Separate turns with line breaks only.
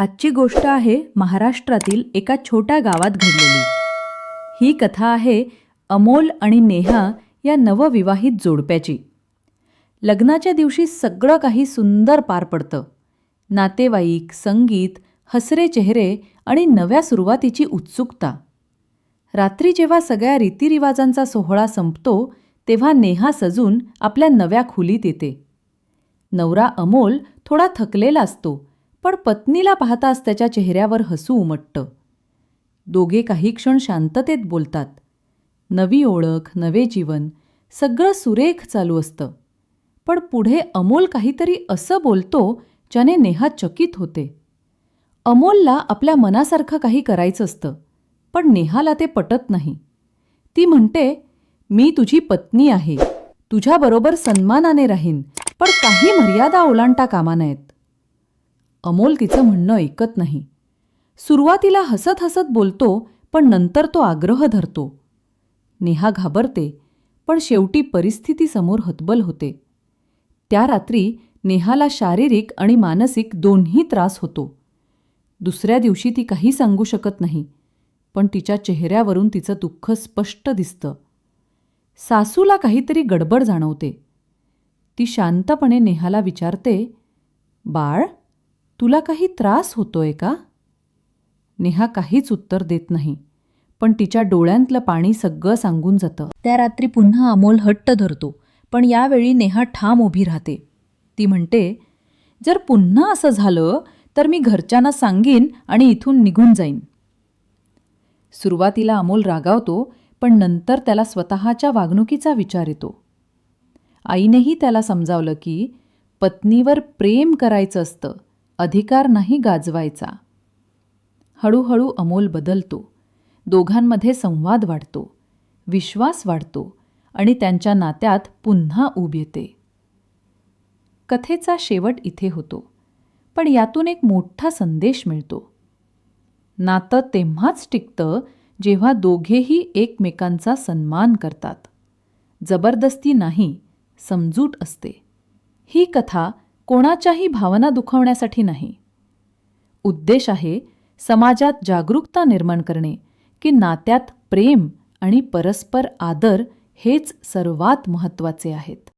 आजची गोष्ट आहे महाराष्ट्रातील एका छोट्या गावात घडलेली. ही कथा आहे अमोल आणि नेहा या नवविवाहित जोडप्याची. लग्नाच्या दिवशी सगळं काही सुंदर पार पडतं. नातेवाईक संगीत हसरे चेहरे आणि नव्या सुरुवातीची उत्सुकता. रात्री जेव्हा सगळ्या रीतिरिवाजांचा सोहळा संपतो तेव्हा नेहा सजून आपल्या नव्या खोलीत येते. नवरा अमोल थोडा थकलेला असतो पण पत्नीला पाहताच त्याच्या चेहऱ्यावर हसू उमटतं. दोघे काही क्षण शांततेत बोलतात. नवी ओळख नवे जीवन सगळं सुरेख चालू असतं. पण पुढे अमोल काहीतरी असं बोलतो ज्याने नेहा चकित होते. अमोलला आपल्या मनासारखं काही करायचं असतं पण नेहाला ते पटत नाही. ती म्हणते मी तुझी पत्नी आहे. तुझ्याबरोबर सन्मानाने राहीन पण काही मर्यादा ओलांडता कामा नयेत. अमोल तिचं म्हणणं ऐकत नाही. सुरुवातीला हसत हसत बोलतो पण नंतर तो आग्रह धरतो. नेहा घाबरते पण शेवटी परिस्थिती समोर हतबल होते. त्या रात्री नेहाला शारीरिक आणि मानसिक दोन्ही त्रास होतो. दुसऱ्या दिवशी ती काही सांगू शकत नाही पण तिच्या चेहऱ्यावरून तिचं दुःख स्पष्ट दिसतं. सासूला काहीतरी गडबड जाणवते. ती शांतपणे नेहाला विचारते बाळ तुला काही त्रास होतोय का? नेहा काहीच उत्तर देत नाही पण तिच्या डोळ्यांतलं पाणी सगळं सांगून जातं. त्या रात्री पुन्हा अमोल हट्ट धरतो पण यावेळी नेहा ठाम उभी राहते. ती म्हणते जर पुन्हा असं झालं तर मी घरच्यांना सांगीन आणि इथून निघून जाईन. सुरुवातीला अमोल रागावतो पण नंतर त्याला स्वतःच्या वागणुकीचा विचार येतो. आईनेही त्याला समजावलं की पत्नीवर प्रेम करायचं असतं. अधिकार नाही गाजवायचा. हळूहळू अमोल बदलतो. दोघांमध्ये संवाद वाढतो. विश्वास वाढतो आणि त्यांच्या नात्यात पुन्हा ऊब येते. कथेचा शेवट इथे होतो. पण यातून एक मोठा संदेश मिळतो. नातं तेव्हाच टिकतं जेव्हा दोघेही एकमेकांचा सन्मान करतात. जबरदस्ती नाही समजूट असते. ही कथा कोणाच्याही भावना दुखवण्यासाठी नाही. उद्देश आहे समाजात जागरूकता निर्माण करणे की नात्यात प्रेम आणि परस्पर आदर हेच सर्वात महत्त्वाचे आहेत.